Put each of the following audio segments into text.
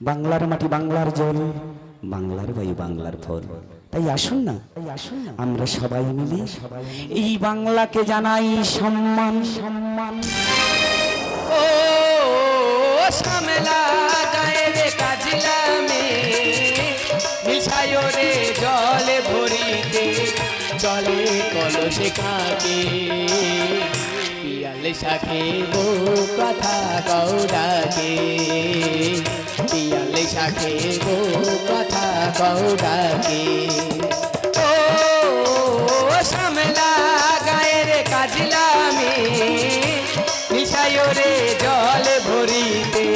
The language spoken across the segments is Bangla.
বাংলার মাটি বাংলার জল, বাংলার বায়ু বাংলার ফল। তাই আসুন না, আমরা সবাই মিলে এই বাংলাকে জানাই সম্মান। সম্মান ও রে জলে ভরিতে, জলে কলসে খাকে পিয়ালে শাখে বো কথা কৌডাকে পিয়ালে শাখে কথা কৌডাকে ও সামলা গায়ের কাজলা মে নিশায়রে জল ভরিতে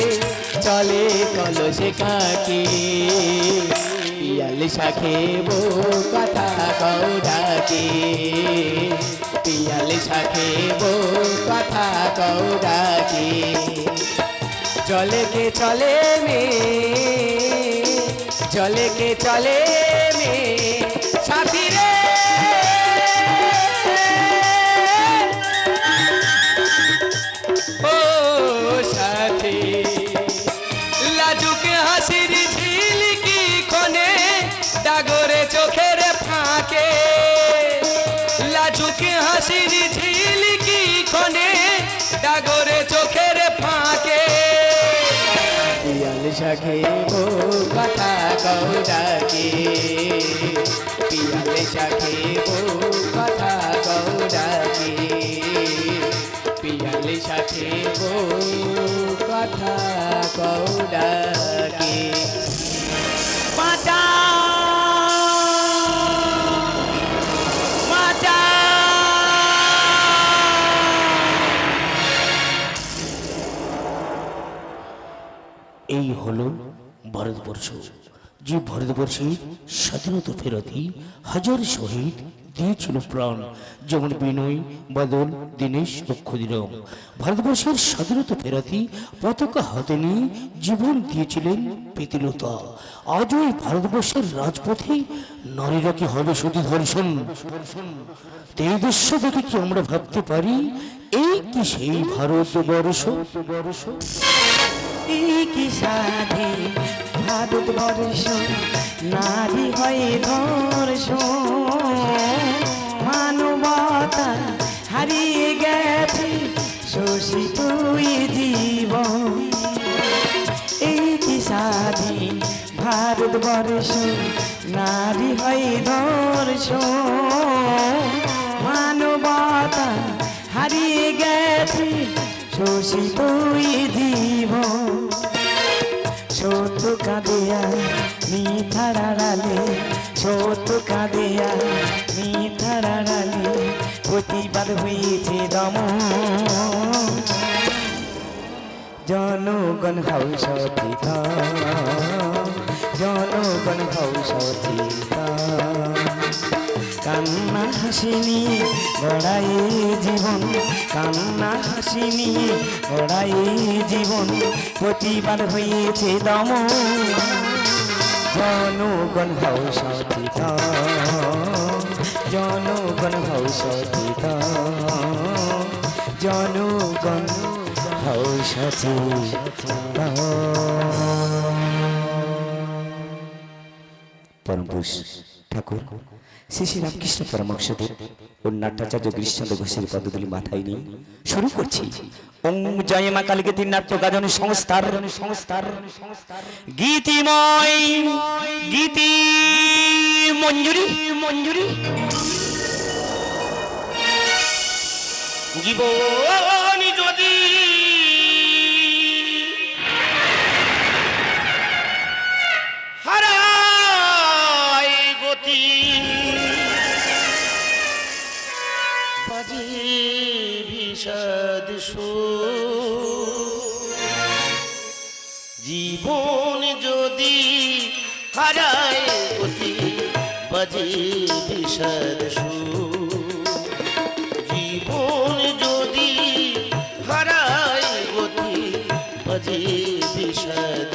চলে কলসে কাকে। পিয়ালে শাখে বো কথা কৌডাকে পিয়ালে বো কথা কৌডাকে জলে কে চলে মে জলে কে চলে মে সাথী হাসির ঝিলকি কোনে ডাগরে চোখের ফাঁকে। পিয়াল শাখে ও কথা গৌরাকে পিয়াল শাখে ও কথা গৌরাকে পিয়াল শাখে ও কথা গৌরাকে মাতা মাতা হলো ভারতবর্ষ, যে ভারতবর্ষের স্বাধীনতা ফেরতি হাজার শহীদ দিয়েছিল প্রাণ, যেমন বিনয়, বাদল, দীনেশ ও ক্ষুদিরাম। ভারতবর্ষের স্বাধীনতা ফেরাতি পতাকা হাতে নিয়ে জীবন দিয়েছিলেন প্রীতিলতা। আজও এই ভারতবর্ষের রাজপথে নারীরা কি হবে শুধু ধর্ষণ? এই দৃশ্য দেখে কি আমরা ভাবতে পারি? এই কি সেই ভারতবর্ষ? কি সাধে? ভারতবর্ষ নারী হয়ে ধর্ষ মানবতা হারিয়ে গেছে শোষী তুই জীবন। এই কি সাধে? ভারতবর্ষ নারী হয়ে ধর্ষ মানবতা হারিয়ে গেছে শোষী তুই জীবন। কাঁদিয়া মিঠাড়ালে ছোট কাঁদিয়া মিঠাড়ালে প্রতিবাদ হয়েছে দম জনগণ হও সচিত জনগণ হও সচিত কান্না হাসিনি গড়াই জীবন। কান্না হাসিনি গড়াই জীবন। প্রতিবার হয়েছে দম জনগণ হও সচিত জনগণ হও সচিত জনগণ হও সচিত পরম পুরুষ। ঠাকুর, শ্রী শ্রী রামকৃষ্ণ পরমাংশদেব ও নাট্যাচার্য কৃষ্ণচন্দ্র ঘোষের পদগুলি মাথায় নিয়ে শুরু করছি। ওং জয় মা গীতিময়, গীতি মঞ্জুরি মঞ্জুরি। জীবন বিষাদ জীবন যদি হারায় গতি বাজে বিষাদ জীবন যদি হারায় গতি বাজে বিষাদ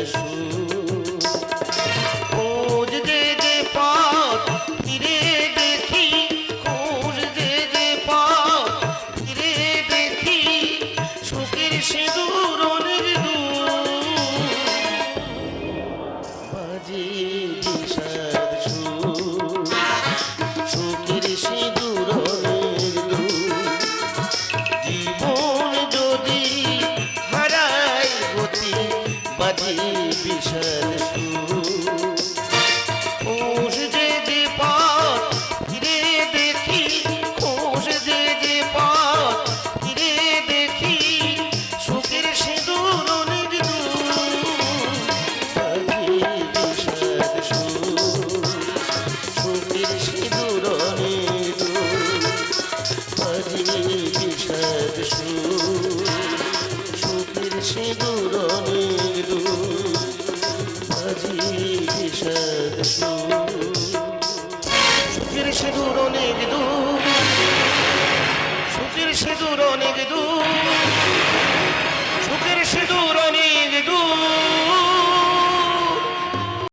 সুখের সিঁদুর অনেক দূর সুখীর সিঁদুর অনেক দূর।